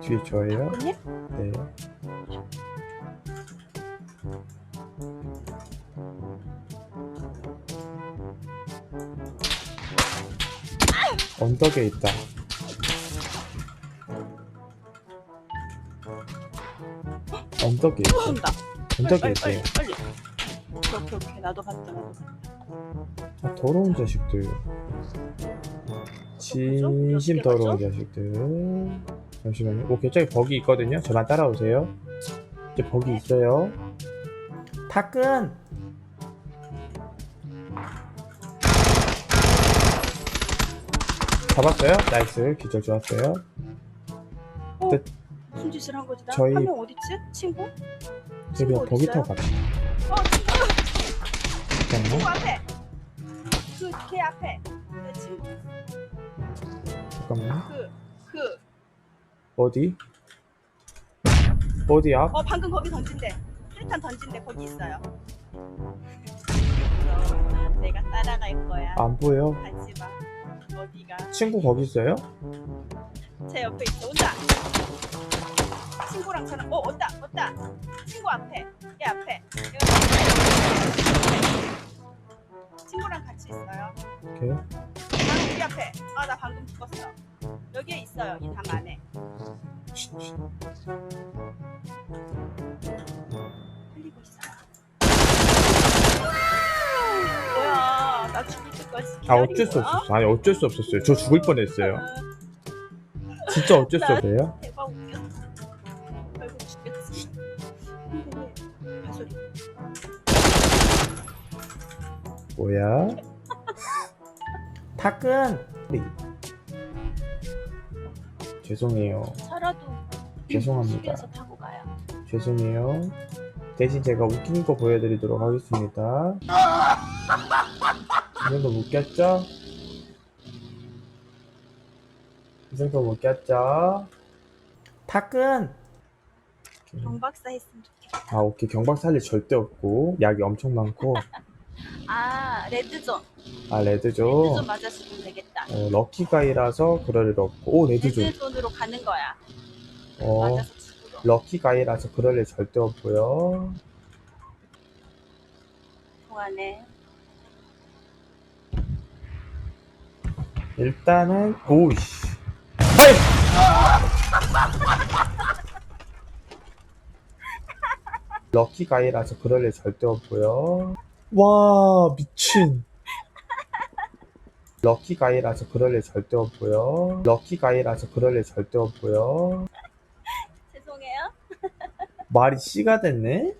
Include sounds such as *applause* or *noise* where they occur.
뒤에 저예요? 언니? 네. 언덕에 있다. 언덕에 있다. 언덕에 빨리 빨리 있대요. 빨리. 오케이 오케이 오케이 나도 봤다 나도 봤다. 아, 더러운 자식들. 진심 더러운 자식들. 잠시만요. 오케이, 저기 버기 있거든요. 저만 따라오세요. 이제 버기 있어요. 타끈! 잡았어요? 나이스. 기절 좋았어요. 무슨 짓을 한 거지? 저희- 나한명 어딨지? 친구? 이제 그냥 친구 버기 어딨어요? 타고 갑시다. 어 친구 친구 잠깐만. 앞에. 그 걔 앞에. 잠깐만. 그 그. 어디? 어디 앞? 어 방금 거기 던진대. 일단 던진대 거기 있어요. 내가 따라갈 거야. 안 보여. 가지 마. 어디가? 친구 거기 있어요? 제 옆에 있어. 온다. 친구랑 저랑 어 온다 온다. 친구 앞에. 얘 앞에. 여기. 친구랑 같이 있어요. 오케이. 앞에. 아 나 방금 죽었어. 여기에 있어요. 이 담 안에. 흘리고 있어요. 뭐야? 나 죽을 때까지. 아 어쩔 수 없었어. 아니 어쩔 수 없었어요. 저 죽을 뻔했어요. 진짜 어쩔 수 나- 없어요. 대박 웃겼어. 결국 죽였지. 근데 발소리. 뭐야? 타끈. 우리. 죄송해요. 살아도 죄송합니다. 타고 가요. 죄송해요. 대신 제가 웃긴 거 보여드리도록 하겠습니다. 이 정도 웃겼죠? 이 정도 웃겼죠? 타끈. 경박사 했으면 좋겠다. 아 오케이 경박 살릴 절대 없고 약이 엄청 많고 아 레드존. 아 레드죠. 레드존 맞았으면 되겠다. 어, 럭키가이라서 그럴 일 없고 오 레드죠. 레드존으로 가는 거야. 어 맞아서 죽으러. 럭키가이라서 그럴 일 절대 없고요. 통하네. 일단은 오이씨. 하이! 럭키가이라서 그럴 일 절대 없고요. 와 미친. 럭키 가이라서 그럴 일 절대 없고요. 럭키 가이라서 그럴 일 절대 없고요. *laughs* 죄송해요. 말이 씨가 됐네?